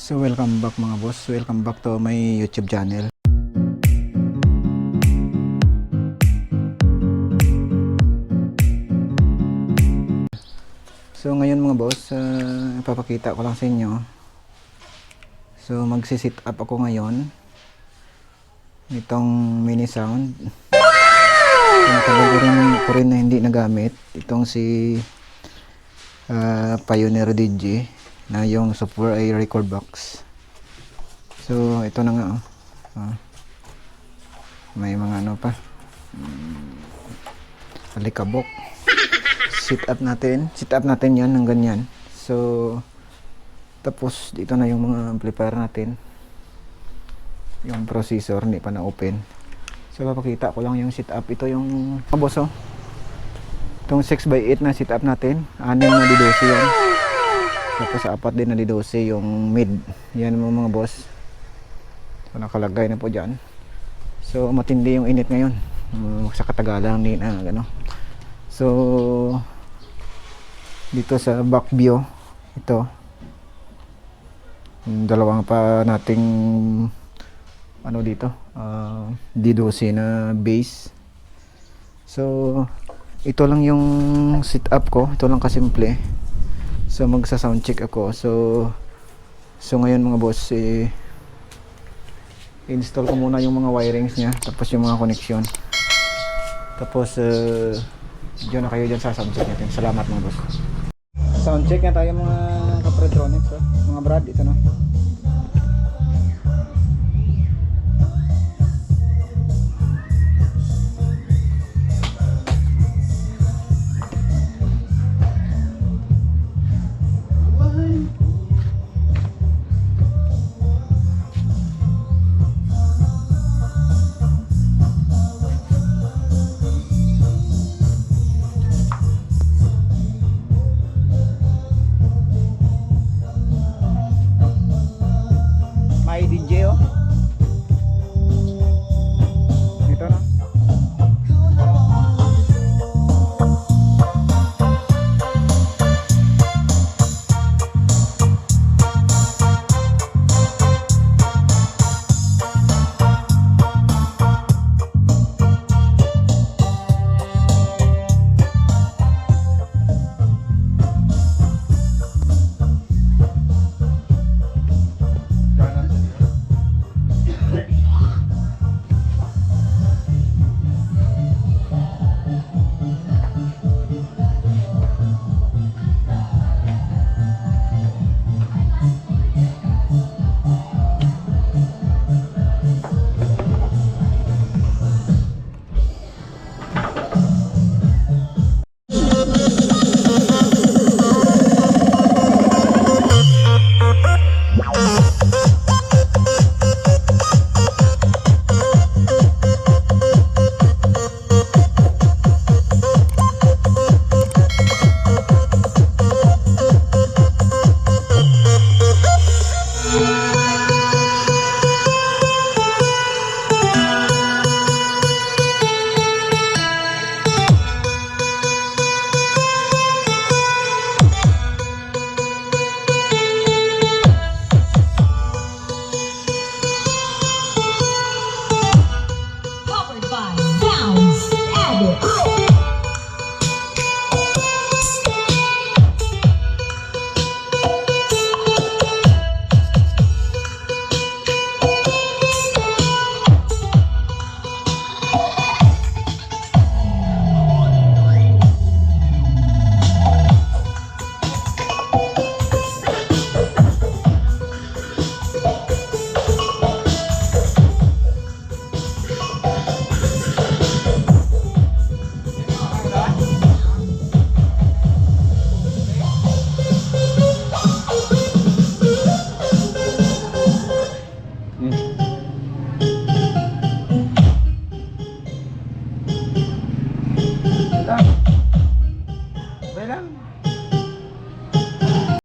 So welcome back mga boss. Welcome back to my YouTube channel. So ngayon mga boss, uh, ipapakita ko lang sa inyo. So magsi-sit up ako ngayon. Nitong mini sound. So natagal ko rin, ko rin na hindi nagamit. Itong si uh, Pioneer DJ na yung software ay record box. So ito na nga oh. Ah. May mga ano pa. Mm, alikabok. Sit up natin. Sit up natin yan ng ganyan. So tapos dito na yung mga amplifier natin. Yung processor hindi pa na open. So papakita ko lang yung sit up. Ito yung ah, boss oh. Itong 6x8 na sit up natin. Anim na didosi yan. Tapos apat din na didosi yung mid. Yan mo mga boss. So nakalagay na po dyan. So matindi yung init ngayon. Um, sa katagalan din na ano. So dito sa back view ito yung dalawang pa nating ano dito uh, D12 na base so ito lang yung sit up ko ito lang kasimple so magsa sound check ako. So so ngayon mga boss eh, install ko muna yung mga wirings nya tapos yung mga connection. Tapos uh, diyan na kayo dyan sa sound check natin. Salamat mga boss. Sound check na tayo mga kapredronics oh. mga brad ito na